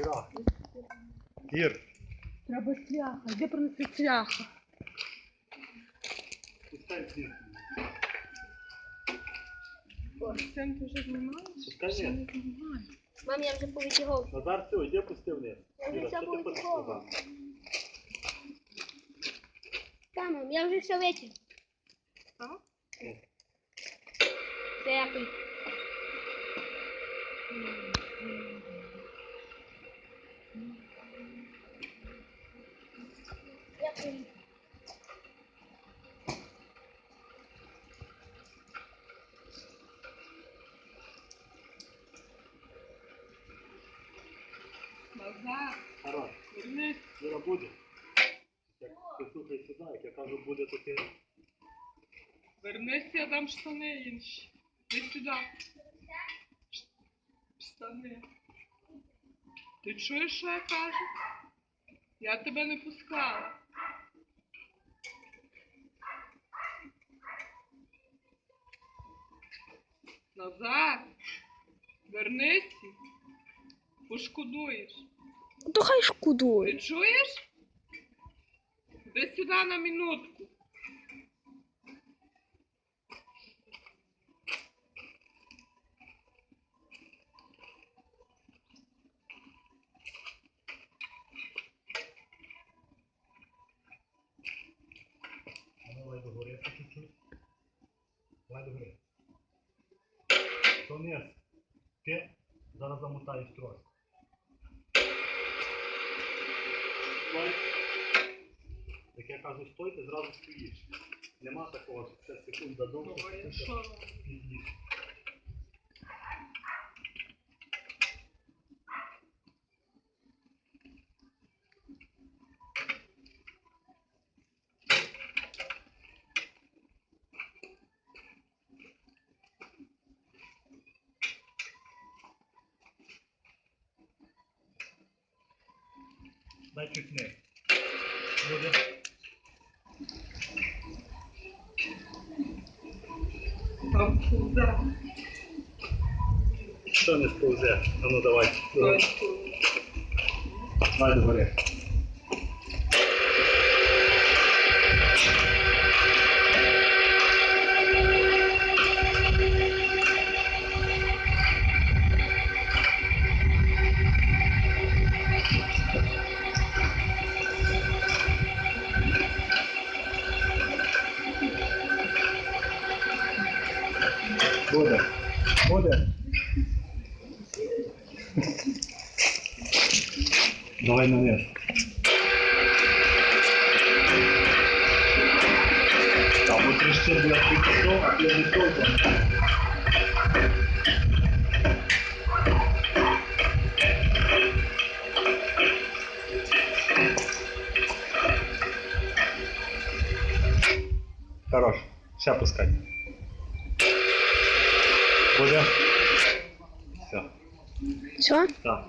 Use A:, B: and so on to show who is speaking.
A: Іра. Ір.
B: Треба цвяха. Де принеси цвяха?
A: Пускай.
B: Цим ти вже знімаєш?
A: Пускай
B: Ще не знімаю.
C: Мам, я вже повитягав.
A: Назар, все, йди пусти вниз.
C: Я вже все
A: сказати?
C: Та, мам, я вже все витяг.
B: Так?
C: Дякую. Дякую.
B: Вернись.
A: Іра буде. Як ти я кажу, буде, то ти...
B: Вернись, я дам штани інші. Іди сюди. Штани. Ти чуєш, що я кажу? Я тебе не пускала. Назад. Вернись. Пошкодуєш.
C: То хай
B: Ти чуєш? Іди сюди на минутку.
A: Ну, давай догори чуть-чуть. Давай догори. Вниз. Ти зараз замотаєш. Стой. Як я кажу, стой, ти зразу стоїш. Нема такого, що 5 секунд дадуть.
B: Ну?
A: Пізніше. Чуть вниз. Буде.
B: Там куди?
A: Що не сповзе? А ну давай. Давай догори. Буде. Буде. Давай на низ. Там вот трещит, блядь, прикосол, а я не только. Хорош. Сейчас пускай. Буде. Все.
C: Все?
A: Так.